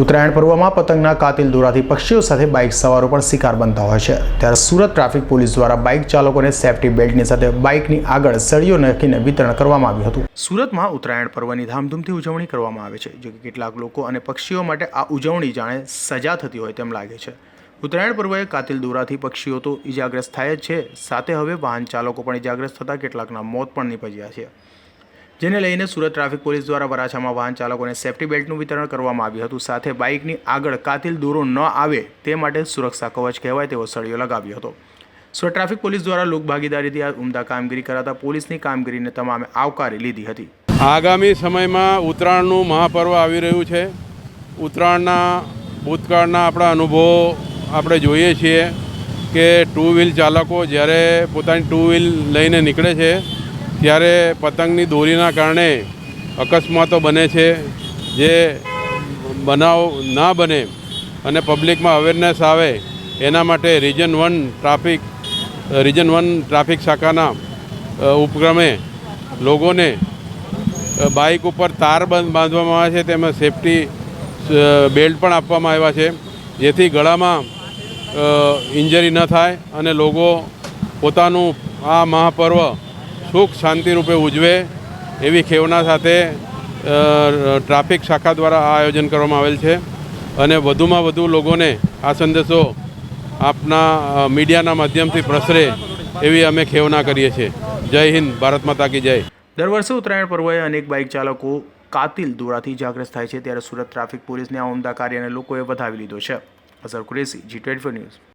ઉત્તરાયણ પર્વમાં પતંગના કાતિલ દોરાથી પક્ષીઓ સાથે બાઇક સવારો પણ શિકાર બનતા હોય છે. ત્યારે સુરત ટ્રાફિક પોલીસ દ્વારા બાઇક ચાલકોને સેફટી બેલ્ટની સાથે બાઇકની આગળ સળીઓ નાખીને વિતરણ કરવામાં આવ્યું હતું. સુરતમાં ઉત્તરાયણ પર્વની ધામધૂમથી ઉજવણી કરવામાં આવે છે, જો કે કેટલાક લોકો અને પક્ષીઓ માટે આ ઉજવણી જાણે સજા થતી હોય તેમ લાગે છે. ઉત્તરાયણ પર્વએ કાતિલ દોરાથી પક્ષીઓ તો ઇજાગ્રસ્ત થાય જ છે, સાથે હવે વાહન ચાલકો પણ ઇજાગ્રસ્ત થતાં કેટલાકના મોત પણ નીપજ્યા છે. જેને લઈને સુરત ટ્રાફિક પોલીસ દ્વારા વરાછામાં વાહન ચાલકોને સેફટી બેલ્ટનું વિતરણ કરવામાં આવ્યું હતું. સાથે બાઇકની આગળ કાતિલ દોરો ન આવે તે માટે સુરક્ષા કવચ કહેવાય તેવો સળિયો લગાવ્યો હતો. સુરત ટ્રાફિક પોલીસ દ્વારા લોકભાગીદારીથી આ ઉમદા કામગીરી કરાતા પોલીસની કામગીરીને તમામે આવકારી લીધી હતી. આગામી સમયમાં ઉત્તરાયણનું મહાપર્વ આવી રહ્યું છે. ઉત્તરાયણના, ભૂતકાળના આપણા અનુભવો આપણે જોઈએ છીએ કે ટુ વ્હીલ ચાલકો જ્યારે પોતાની ટુ વ્હીલ લઈને નીકળે છે ત્યારે પતંગની દોરીના કારણે અકસ્માતો બને છે, જે બનાવ ના બને અને પબ્લિકમાં અવેરનેસ આવે, એના માટે region one traffic region one traffic શાખાના ઉપક્રમે લોકોને બાઇક ઉપર તાર બંધ બાંધવામાં આવે છે તેમાં સેફટી બેલ્ટ પણ આપવામાં આવ્યા છે, જેથી ગળામાં ઇન્જરી ન થાય અને લોકો પોતાનું આ મહાપર્વ સુખ શાંતિ રૂપે ઉજવે એવી ખેવના સાથે ટ્રાફિક શાખા દ્વારા આ આયોજન કરવામાં આવેલ છે. અને વધુમાં વધુ લોકોને આ સંદેશો આપના મીડિયાના માધ્યમથી પ્રસરે એવી અમે ખેવના કરીએ છીએ. જય હિન્દ, ભારત માતા કી જય. દર વર્ષે ઉત્તરાયણ પર્વએ અનેક બાઇક ચાલકો કાતિલ દોરાથી જાગ્રસ્ત થાય છે. ત્યારે સુરત ટ્રાફિક પોલીસને આ ઉમદા કાર્યને લોકોએ વધાવી લીધો છે. અસર કુરેશી, જી ટ્વેન્ટી ન્યૂઝ.